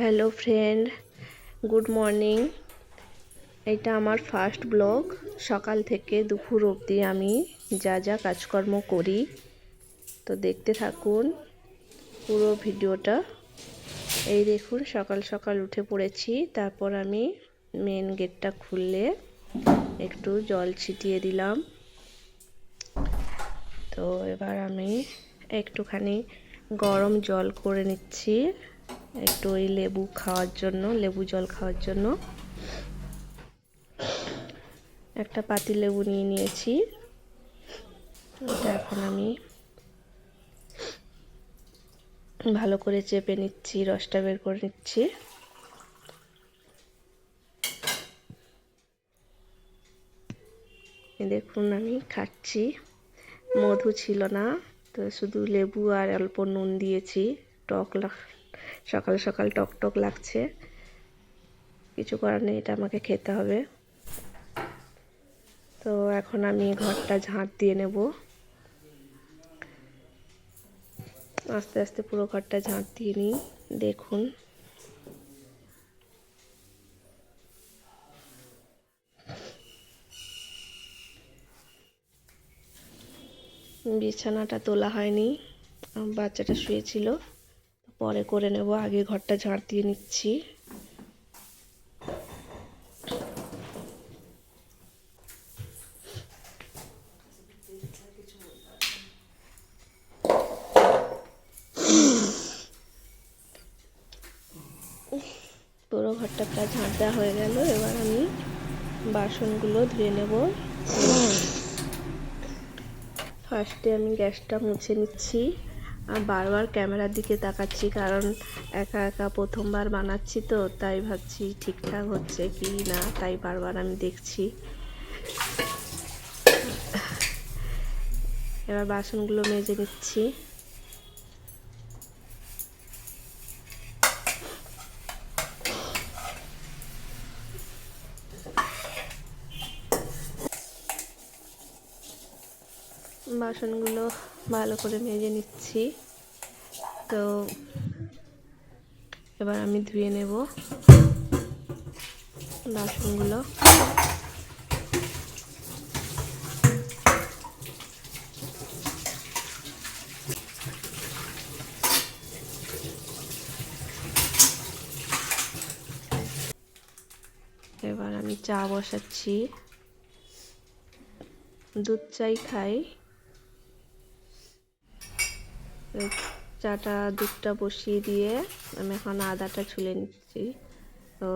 Hello friend, good morning. এটা আমার first blog. সকাল থেকে দুপুর অবধি আমি যা যা কাজকর্ম করি, তো দেখতে থাকুন পুরো ভিডিওটা। এই দেখুন, সকাল সকাল উঠে পড়েছি। তারপর আমি মেন গেটটা খুললে একটু জল ছিটিয়ে দিলাম। তো এবার আমি একটুখানি গরম জল করে নিচ্ছি। একটু ওই লেবু খাওয়ার জন্য, লেবু জল খাওয়ার জন্য। একটা পাতি লেবু নিয়ে নিয়েছি। এটা এখন আমি ভালো করে চেপে নিচ্ছি, রসটা বের করে নিচ্ছি। দেখুন, আমি খাচ্ছি। মধু ছিল না, তো শুধু লেবু আর অল্প নুন দিয়েছি, টক সকাল সকাল টক টক লাগছে। কিছু করার নেই, এটা আমাকে খেতে হবে। তো এখন আমি ঘরটা ঝাঁট দিয়ে নেব। আস্তে আস্তে পুরো ঘরটা ঝাঁট দিয়ে নিই, দেখুন। বিছানাটা তোলা হয়নি বাচ্চাটা শুয়েছিল। পরে করে নেব, আগে ঘরটা ঝাড় দিয়ে নিচ্ছি। পুরো ঘরটা প্রায় ঝাঁট দেওয়া হয়ে গেল, এবার আমি বাসনগুলো ধুয়ে নেব। ফার্স্টে আমি গ্যাসটা মুছে নিচ্ছি। বারবার ক্যামেরার দিকে তাকাচ্ছি, কারণ একা একা প্রথমবার বানাচ্ছি তো, তাই ভাবছি ঠিকঠাক হচ্ছে কি না, তাই বারবার আমি দেখছি। এবার বাসনগুলো মেজে নিচ্ছি। বাসনগুলো ভালো করে মেজে নিচ্ছি। তো এবার আমি ধুয়ে নেব বাসনগুলো। এবার আমি চা বসাচ্ছি। দুধ চাই খাই। চাটা দুধটা বসিয়ে দিয়ে আমি এখন আদাটা ছুলে নিচ্ছি। তো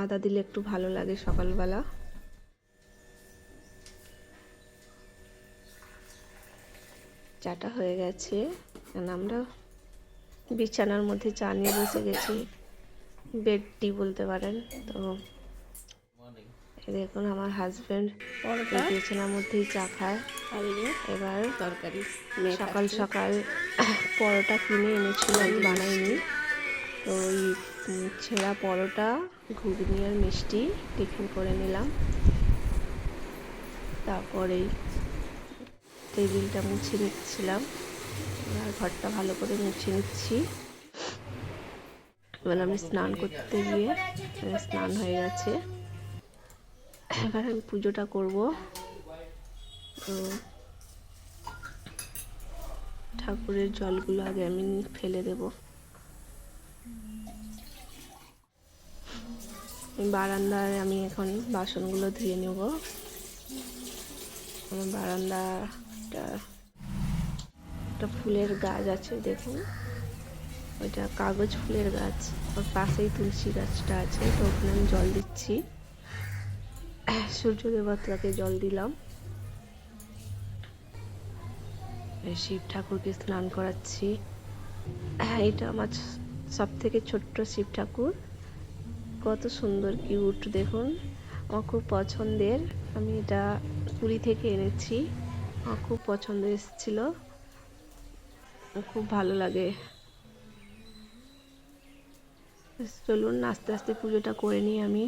আদা দিলে একটু ভালো লাগে সকালবেলা। চাটা হয়ে গেছে। কারণ আমরা বিছানার মধ্যে চা নিয়ে বসে গেছি। বেডটি বলতে পারেন। তো দেখুন আমার হাজব্যান্ড বিছানার মধ্যেই চা খায়। এবার তরকারি সকাল সকাল পরোটা কিনে এনেছিল, আমি বানাইনি। তো ওই ছেঁড়া পরোটা, ঘুগনি আর মিষ্টি টিফিন করে নিলাম। তারপরে টেবিলটা মুছে নিচ্ছিলাম। আর ঘরটা ভালো করে মুছে নিচ্ছি। এবার আমি স্নান করতে গিয়ে স্নান হয়ে গেছে। এবার আমি পুজোটা করব। তো ঠাকুরের জলগুলো আগে আমি ফেলে দেব। বারান্দায় আমি এখন বাসনগুলো ধুয়ে নেব। আমার বারান্দাটা একটা ফুলের গাছ আছে, দেখুন। ওইটা কাগজ ফুলের গাছ। ওর পাশেই তুলসী গাছটা আছে, তো ওখানে আমি জল দিচ্ছি। সূর্য দেবতাকে জল দিলাম। শিব ঠাকুরকে স্নান করাচ্ছি। হ্যাঁ এটা আমার সব থেকে ছোট্ট শিব ঠাকুর। কত সুন্দর, কিউট, দেখুন। আমার খুব পছন্দের। আমি এটা পুরী থেকে এনেছি। আমার খুব পছন্দ এসেছিল। খুব ভালো লাগে। চলুন, আস্তে আস্তে পুজোটা করে নিই আমি।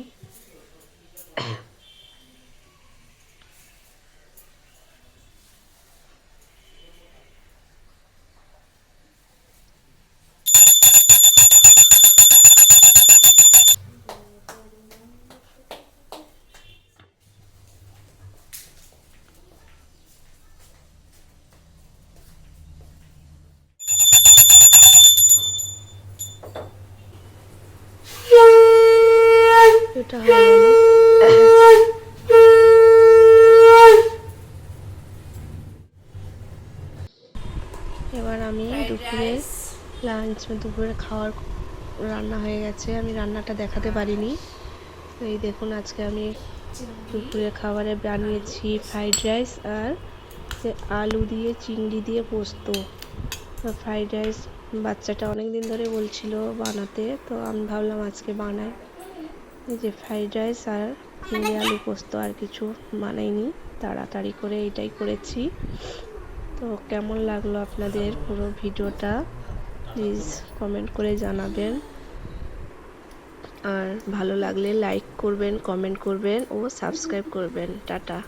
সময় দুপুরে খাওয়ার রান্না হয়ে গেছে। আমি রান্নাটা দেখাতে পারিনি। এই দেখুন, আজকে আমি দুপুরে খাবারে বানিয়েছি ফ্রাইড রাইস আর আলু দিয়ে, চিংড়ি দিয়ে পোস্ত। ফ্রাইড রাইস বাচ্চাটা অনেক দিন ধরে বলছিল বানাতে, তো আমি ভাবলাম আজকে বানাই। এই যে ফ্রাইড রাইস আর চিংড়ি, আলু, পোস্ত আর কিছু বানাইনি। তাড়াতাড়ি করে এটাই করেছি। তো কেমন লাগল আপনাদের পুরো ভিডিওটা? প্লিজ কমেন্ট করে জানাবেন। আর ভালো লাগলে লাইক করবেন কমেন্ট করবেন ও সাবস্ক্রাইব করবেন। টাটা।